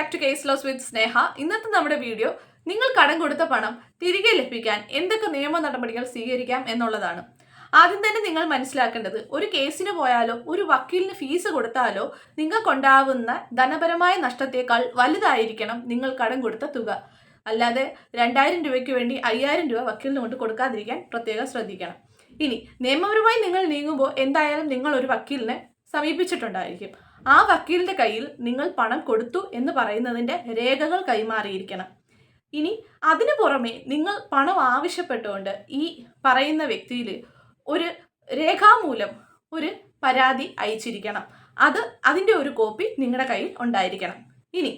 Back to case loss with Sneha ഇന്നത്തെ നമ്മുടെ video നിങ്ങൾ കടം കൊടുത്ത പണം തിരികെ ലഭിക്കാൻ എന്തൊക്കെ നിയമ നടപടികൾ സ്വീകരിക്കാം എന്നുള്ളതാണ്. ആദ്യം തന്നെ നിങ്ങൾ മനസ്സിലാക്കേണ്ടത് ഒരു കേസിന് പോയാലോ ഒരു വക്കീലിന് ഫീസ് കൊടുത്താലോ നിങ്ങൾക്കുണ്ടാവുന്ന ധനപരമായ നഷ്ടത്തേക്കാൾ വലുതായിരിക്കണം നിങ്ങൾ കടം കൊടുത്ത തുക. അല്ലാതെ രണ്ടായിരം രൂപയ്ക്ക് വേണ്ടി അയ്യായിരം രൂപ വക്കീലിന് കൊണ്ട് കൊടുക്കാതിരിക്കാൻ പ്രത്യേകം ശ്രദ്ധിക്കണം. ഇനി നിയമപരമായി നിങ്ങൾ നീങ്ങുമ്പോൾ എന്തായാലും നിങ്ങൾ ഒരു വക്കീലിനെ സമീപിച്ചിട്ടുണ്ടായിരിക്കും. ആ വക്കീലിന്റെ കയ്യിൽ നിങ്ങൾ പണം കൊടുത്തു എന്ന് പറയുന്നതിന്റെ രേഖകൾ കൈമാറിയിരിക്കണം. ഇനി അതിനു പുറമെ നിങ്ങൾ പണം ആവശ്യപ്പെട്ടുകൊണ്ട് ഈ പറയുന്ന വ്യക്തിയിൽ ഒരു രേഖാമൂലം ഒരു പരാതി അയച്ചിരിക്കണം. അത് അതിന്റെ ഒരു കോപ്പി നിങ്ങളുടെ കയ്യിൽ ഉണ്ടായിരിക്കണം. ഇനി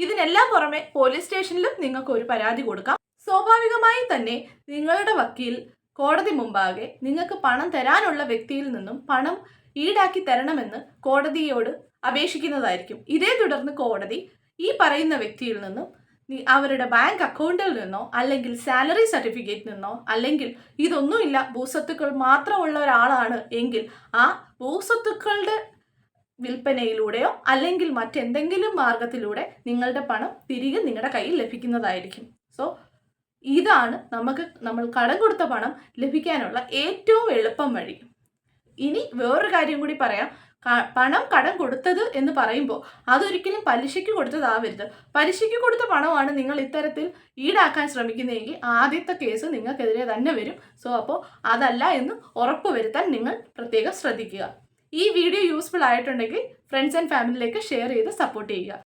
ഇതിനെല്ലാം പുറമെ പോലീസ് സ്റ്റേഷനിലും നിങ്ങൾക്ക് ഒരു പരാതി കൊടുക്കാം. സ്വാഭാവികമായി തന്നെ നിങ്ങളുടെ വക്കീൽ കോടതി മുമ്പാകെ നിങ്ങൾക്ക് പണം തരാനുള്ള വ്യക്തിയിൽ നിന്നും പണം ഈടാക്കി തരണമെന്ന് കോടതിയോട് അപേക്ഷിക്കുന്നതായിരിക്കും. ഇതേ തുടർന്ന് കോടതി ഈ പറയുന്ന വ്യക്തിയിൽ നിന്നും അവരുടെ ബാങ്ക് അക്കൗണ്ടിൽ നിന്നോ അല്ലെങ്കിൽ സാലറി സർട്ടിഫിക്കറ്റിൽ നിന്നോ അല്ലെങ്കിൽ ഇതൊന്നുമില്ല ഭൂസ്വത്തുക്കൾ മാത്രമുള്ള ഒരാളാണ് എങ്കിൽ ആ ഭൂസ്വത്തുക്കളുടെ വിൽപ്പനയിലൂടെയോ അല്ലെങ്കിൽ മറ്റെന്തെങ്കിലും മാർഗത്തിലൂടെ നിങ്ങളുടെ പണം തിരികെ നിങ്ങളുടെ കയ്യിൽ ലഭിക്കുന്നതായിരിക്കും. സോ ഇതാണ് നമുക്ക് നമ്മൾ കടം കൊടുത്ത പണം ലഭിക്കാനുള്ള ഏറ്റവും എളുപ്പം വഴി. ഇനി വേറൊരു കാര്യം കൂടി പറയാം. പണം കടം കൊടുത്തത് എന്ന് പറയുമ്പോൾ അതൊരിക്കലും പലിശയ്ക്ക് കൊടുത്തതാവരുത്. പലിശയ്ക്ക് കൊടുത്ത പണമാണ് നിങ്ങൾ ഇത്തരത്തിൽ ഈടാക്കാൻ ശ്രമിക്കുന്നതെങ്കിൽ ആദ്യത്തെ കേസ് നിങ്ങൾക്കെതിരെ തന്നെ വരും. സോ അപ്പോൾ അതല്ല എന്ന് ഉറപ്പ് വരുത്താൻ നിങ്ങൾ പ്രത്യേകം ശ്രദ്ധിക്കുക. ഈ വീഡിയോ യൂസ്ഫുൾ ആയിട്ടുണ്ടെങ്കിൽ ഫ്രണ്ട്സ് ആൻഡ് ഫാമിലിയിലേക്ക് ഷെയർ ചെയ്ത് സപ്പോർട്ട് ചെയ്യുക.